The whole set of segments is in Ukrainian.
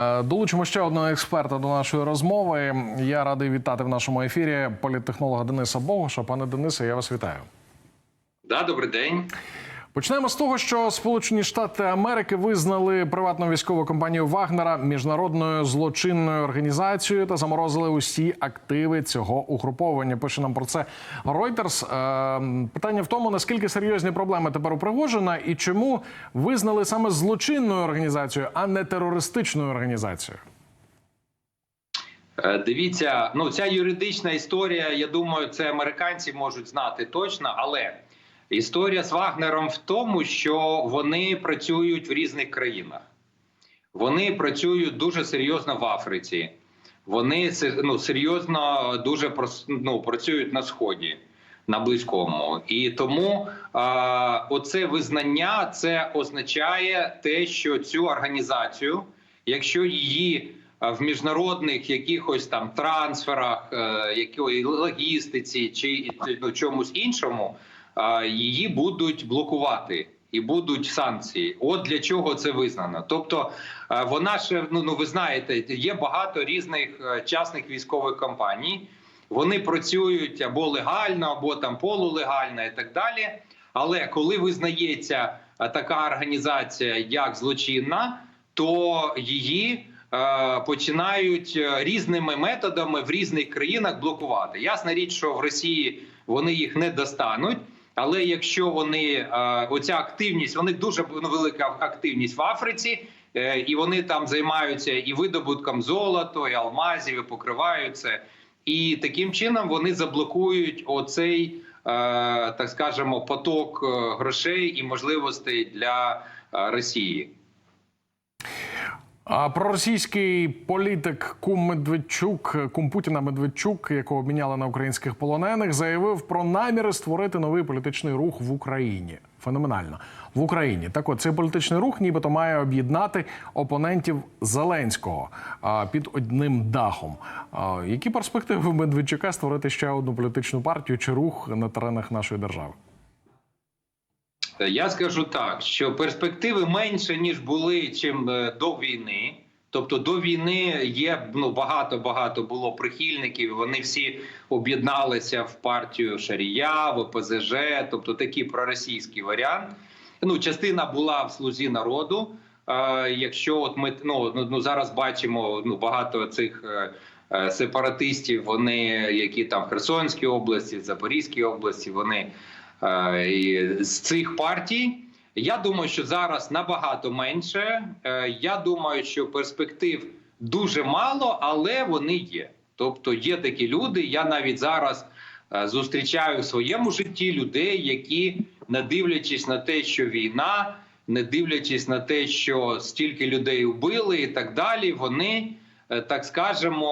Е, Долучимо ще одного експерта до нашої розмови. Я радий вітати в нашому ефірі політтехнолога Дениса Богуша. Пане Денисе, я вас вітаю. Да, добрий день. Почнемо з того, що Сполучені Штати Америки визнали приватну військову компанію Вагнера міжнародною злочинною організацією та заморозили усі активи цього угруповання. Пише нам про це Reuters. Е, Питання в тому, наскільки серйозні проблеми тепер у Пригожина і чому визнали саме злочинною організацією, а не терористичною організацією. Е, Дивіться, ну ця юридична історія. Я думаю, це американці можуть знати точно, але історія з Вагнером в тому, що вони працюють в різних країнах. Вони працюють дуже серйозно в Африці. Вони ну, серйозно дуже ну, працюють на сході, на близькому. І тому а, оце визнання це означає те, що цю організацію, якщо її в міжнародних якихось там трансферах, е, якої логістиці чи ну, чомусь іншому, її будуть блокувати. І будуть санкції. От для чого це визнано. Тобто вона ще ну, ну ви знаєте, є багато різних е, частних військових компаній. Вони працюють або легально, або там полулегально і так далі. Але коли визнається така організація як злочинна, то її е, починають е, різними методами в різних країнах блокувати. Ясна річ, що в Росії вони їх не достануть. Але якщо вони е, оця активність, вони дуже ну, велика активність в Африці, е, і вони там займаються і видобутком золота, і алмазів, і покривають це. І таким чином вони заблокують оцей, е, так скажемо, поток грошей і можливостей для Росії. А проросійський політик Кум Медведчук, кум Путіна Медведчук, якого обміняли на українських полонених, заявив про наміри створити новий політичний рух в Україні. Феноменально в Україні. Так от цей політичний рух, нібито має об'єднати опонентів Зеленського а, під одним дахом. А, які перспективи Медведчука створити ще одну політичну партію чи рух на теренах нашої держави? Я скажу так, що перспективи менше ніж були чим е, до війни. Тобто до війни є ну багато багато було прихильників. Вони всі об'єдналися в партію Шарія, в ОПЗЖ, тобто такий проросійський варіант. Ну, частина була в слузі народу. Е, якщо от ми ну, ну ну, зараз бачимо ну багато цих е, е, сепаратистів, вони які там в Херсонській області, в Запорізькій області, вони е, з цих партій. Я думаю, що зараз набагато менше. Е, Я думаю, що перспектив дуже мало, але вони є. Тобто є такі люди. Я навіть зараз е, зустрічаю в своєму житті людей, які, не дивлячись на те, що війна, не дивлячись на те, що стільки людей вбили, і так далі, вони е, так скажемо,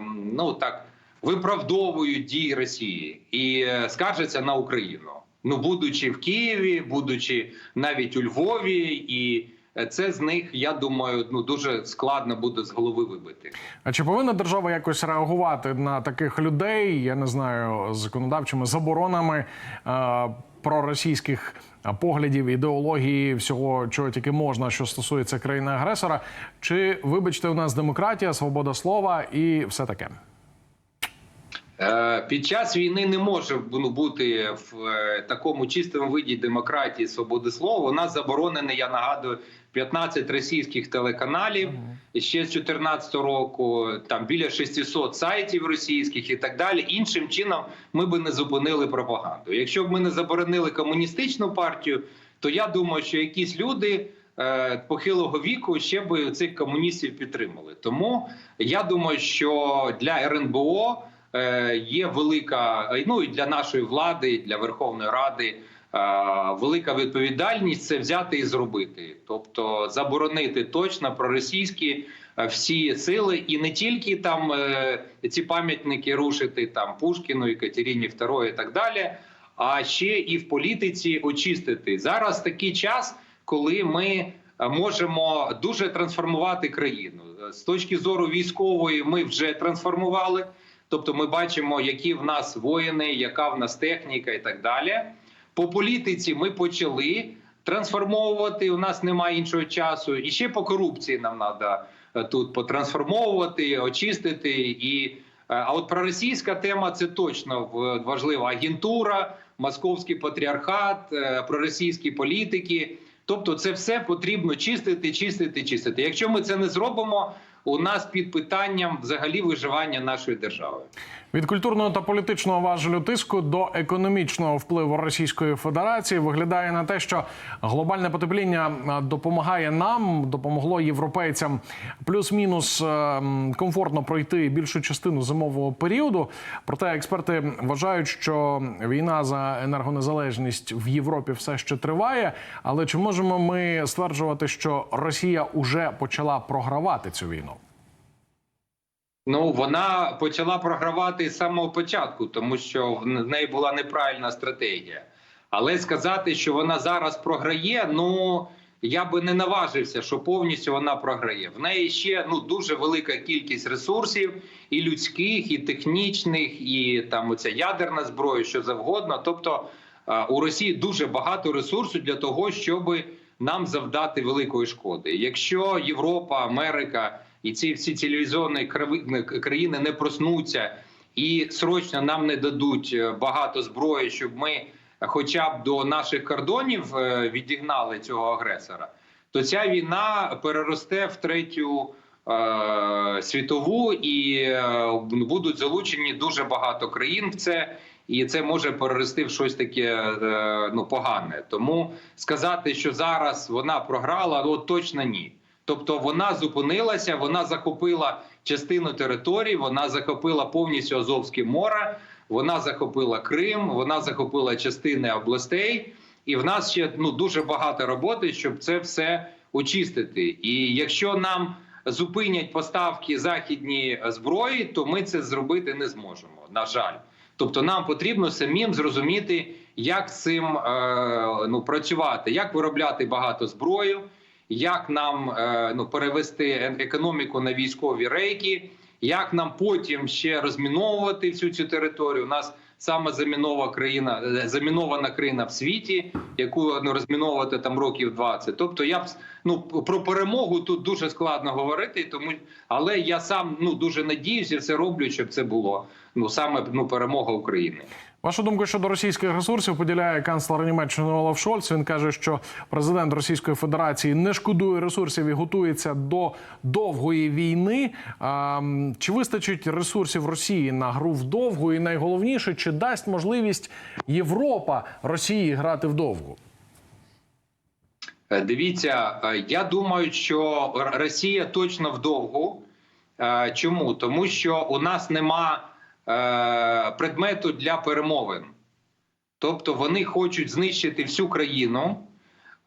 е, ну так виправдовують дії Росії і е, скаржаться на Україну. Ну, будучи в Києві, будучи навіть у Львові, і е, це з них, я думаю, ну дуже складно буде з голови вибити. А чи повинна держава якось реагувати на таких людей? Я не знаю, законодавчими заборонами е, проросійських е, поглядів, ідеології, всього, чого тільки можна, що стосується країни-агресора? Чи вибачте, у нас демократія, свобода слова і все таке? Е, Під час війни не може ну, бути в е, такому чистому виді демократії свободи слова. У нас заборонений, я нагадую, 15 російських телеканалів. Ще з 2014 року там біля 600 сайтів російських і так далі. Іншим чином ми би не зупинили пропаганду. Якщо б ми не заборонили комуністичну партію, то я думаю, що якісь люди. е, Похилого віку ще би цих комуністів підтримали. Тому я думаю, що для РНБО є велика е, ну і для нашої влади, і для Верховної Ради е, велика відповідальність це взяти і зробити, тобто заборонити точно проросійські е, всі сили, і не тільки там е, ці пам'ятники рушити там Пушкіну, Екатерині II і так далі, а ще і в політиці очистити зараз такий час, коли ми е, можемо дуже трансформувати країну з точки зору військової. Ми вже трансформували. Тобто, ми бачимо, які в нас воїни, яка в нас техніка і так далі. По політиці ми почали. трансформовувати. У нас немає іншого часу. І ще по корупції нам треба тут потрансформовувати, очистити. І е, а от проросійська тема це точно важлива агентура, московський патріархат, е, проросійські політики. Тобто, це все потрібно чистити, чистити, чистити. Якщо ми це не зробимо, у нас під питанням взагалі виживання нашої держави. Від культурного та політичного важелю тиску до економічного впливу Російської Федерації виглядає на те, що глобальне потепління допомагає нам, допомогло європейцям плюс-мінус е, комфортно пройти більшу частину зимового періоду. Проте експерти вважають, що війна за енергонезалежність в Європі все ще триває. Але чи можемо ми стверджувати, що Росія уже почала програвати цю війну? Ну вона почала програвати з самого початку, тому що в неї була неправильна стратегія. Але сказати, що вона зараз програє, ну я би не наважився, що повністю вона програє. В неї ще ну дуже велика кількість ресурсів, і людських, і технічних, і там оця ядерна зброя, що завгодно. Тобто у Росії дуже багато ресурсу для того, щоб нам завдати великої шкоди. Якщо Європа, Америка і ці всі цивілізовані країни не проснуться і срочно нам не дадуть е, багато зброї, щоб ми хоча б до наших кордонів е, відігнали цього агресора, то ця війна переросте в третю е, світову і будуть залучені дуже багато країн в це. І це може перерости в щось таке ну погане. Тому сказати, що зараз вона програла, ну точно ні. Тобто вона зупинилася, вона захопила частину території, вона захопила повністю Азовське море, вона захопила Крим, вона захопила частини областей, і в нас ще ну дуже багато роботи, щоб це все очистити. І якщо нам зупинять поставки західні зброї, то ми це зробити не зможемо. На жаль. Тобто нам потрібно самим зрозуміти, як з цим е, ну, працювати, як виробляти багато зброї, як нам е, ну, перевести економіку на військові рейки, як нам потім ще розміновувати всю цю територію. У нас саме замінова країна, е, замінована країна в світі, яку ну, розміновувати там років 20. Тобто, я б ну про перемогу тут дуже складно говорити, тому але я сам ну дуже надіюся, все роблю, щоб це було ну саме ну перемога України. Вашу думку щодо російських ресурсів поділяє канцлер Німеччини Олаф Шольц. Він каже, що президент Російської Федерації не шкодує ресурсів і готується до довгої війни. Чи вистачить ресурсів Росії на гру вдовгу? І найголовніше, чи дасть можливість Європа Росії грати вдовгу? Е, Дивіться, е, я думаю, що Росія точно вдовгу. Е, Чому? Тому що у нас нема е, предмету для перемовин. Тобто вони хочуть знищити всю країну,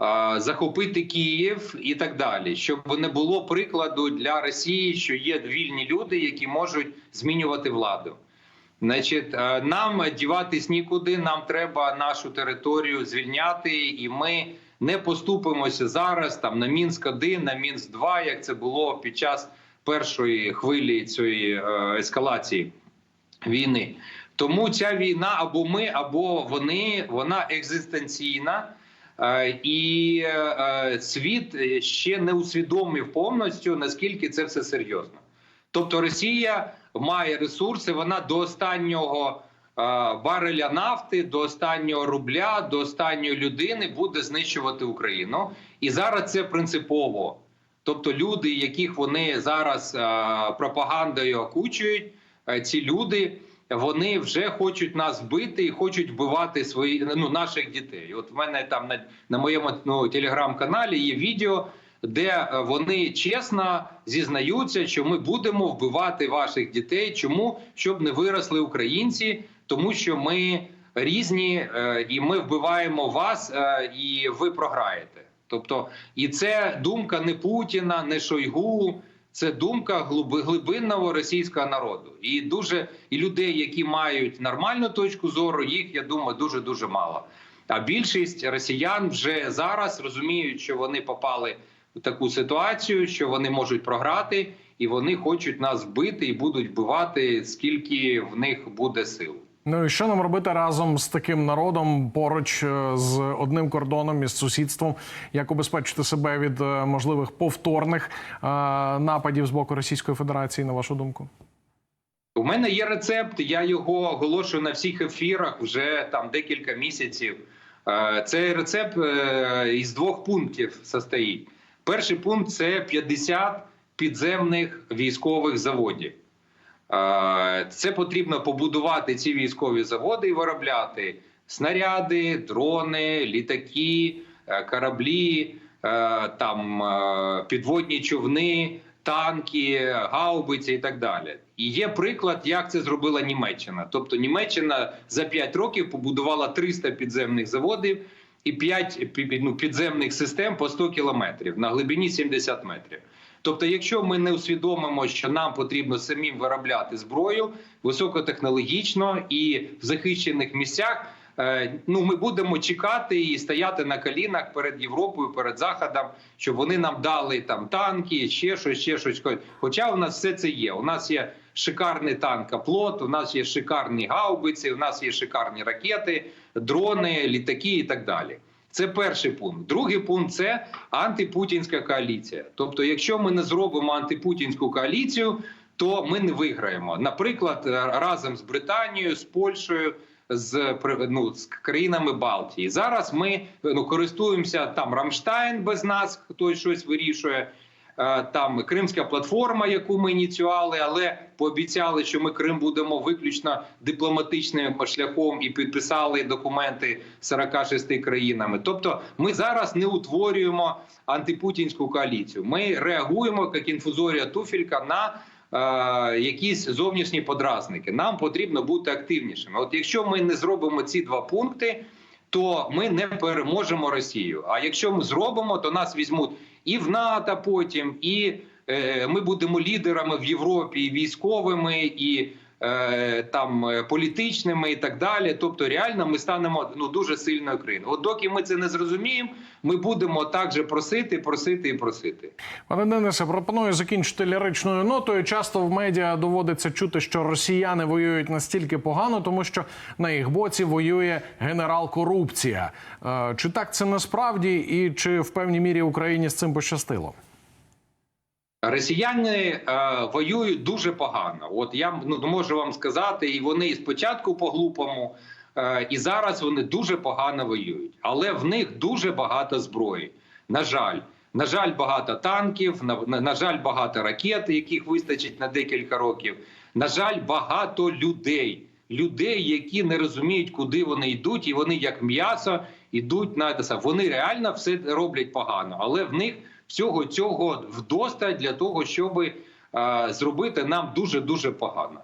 е, захопити Київ і так далі, щоб не було прикладу для Росії, що є вільні люди, які можуть змінювати владу. Значить, е, нам діватись нікуди. Нам треба нашу територію звільняти, і ми не поступимося зараз там на Мінськ 1 на Мінськ 2 як це було під час першої хвилі цієї е, ескалації війни. Тому ця війна або ми, або вони, вона екзистенційна. Е, І е, світ ще не усвідомив повністю наскільки це все серйозно. Тобто Росія має ресурси, вона до останнього е, бареля нафти, до останнього рубля, до останньої людини буде знищувати Україну. І зараз це принципово. Тобто, люди, яких вони зараз пропагандою окучують, ці люди. Вони вже хочуть нас вбити і хочуть вбивати свої ну наших дітей. От в мене там на, на моєму ну, телеграм-каналі є відео, де е, вони чесно зізнаються, що ми будемо вбивати ваших дітей. Чому щоб не виросли українці? Тому що ми різні е, і ми вбиваємо вас, е, і ви програєте. Тобто, і це думка не Путіна, не Шойгу. Це думка глиби- глибинного російського народу, і дуже і людей, які мають нормальну точку зору, їх я думаю дуже дуже мало. А більшість росіян вже зараз розуміють, що вони попали в таку ситуацію, що вони можуть програти, і вони хочуть нас вбити і будуть вбивати, скільки в них буде сил. Ну і що нам робити разом з таким народом поруч е, з одним кордоном із сусідством? Як убезпечити себе від е, можливих повторних е, нападів з боку Російської Федерації, на вашу думку? У мене є рецепт, я його оголошую на всіх ефірах вже там декілька місяців. Цей рецепт із двох пунктів состоїть. Перший пункт це 50 підземних військових заводів. Це потрібно побудувати ці військові заводи і виробляти снаряди, дрони, літаки, е, кораблі, е, там е, підводні човни, танки, гаубиці і так далі. І є приклад, як це зробила Німеччина. Тобто Німеччина за 5 років побудувала 300 підземних заводів і 5 ну, підземних систем по 100 кілометрів на глибині 70 метрів. Тобто, якщо ми не усвідомимо, що нам потрібно самим виробляти зброю високотехнологічно і в захищених місцях, е, ну ми будемо чекати і стояти на колінах перед Європою, перед Заходом, щоб вони нам дали там танки, ще щось, ще щось. Хоча у нас все це є. У нас є шикарний танк «Аплот», у нас є шикарні гаубиці, у нас є шикарні ракети, дрони, літаки і так далі. Це перший пункт. Другий пункт це антипутінська коаліція. Тобто, якщо ми не зробимо антипутінську коаліцію, то ми не виграємо. Наприклад, разом з Британією, з Польщею, з ну, з країнами Балтії. Зараз ми ну користуємося там Рамштайн без нас, хтось щось вирішує. Е, Там Кримська платформа, яку ми ініціювали, але пообіцяли, що ми Крим будемо виключно дипломатичним шляхом і підписали документи 46 країнами. Тобто, ми зараз не утворюємо антипутінську коаліцію. Ми реагуємо як інфузорія туфелька на е, якісь зовнішні подразники. Нам потрібно бути активнішими. От якщо ми не зробимо ці два пункти, то ми не переможемо Росію. А якщо ми зробимо, то нас візьмуть і в НАТО потім, і е, ми будемо лідерами в Європі, і військовими, і там е, політичними, і так далі. Тобто, реально ми станемо ну дуже сильною країною. От доки ми це не зрозуміємо, ми будемо так же просити, просити і просити. Пане Денисе, пропоную закінчити ліричною нотою. Часто в медіа доводиться чути, що росіяни воюють настільки погано, тому що на їх боці воює генерал корупція. Е, Чи так це насправді, і чи в певній мірі Україні з цим пощастило? Росіяни е, воюють дуже погано. От я ну, можу вам сказати, і вони і спочатку по-глупому, е, і зараз вони дуже погано воюють. Але в них дуже багато зброї. На жаль, на жаль, багато танків, на, на, на жаль, багато ракет, яких вистачить на декілька років. На жаль, багато людей. Людей, які не розуміють, куди вони йдуть, і вони як м'ясо йдуть на. Вони реально все роблять погано, але в них всього цього вдосталь для того, щоб е, зробити нам дуже дуже погано.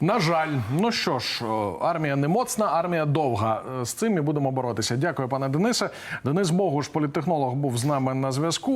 На жаль, ну що ж, армія не моцна, армія довга. Е, З цим і будемо боротися. Дякую, пане Денисе. Денис Богуш, політтехнолог, був з нами на зв'язку.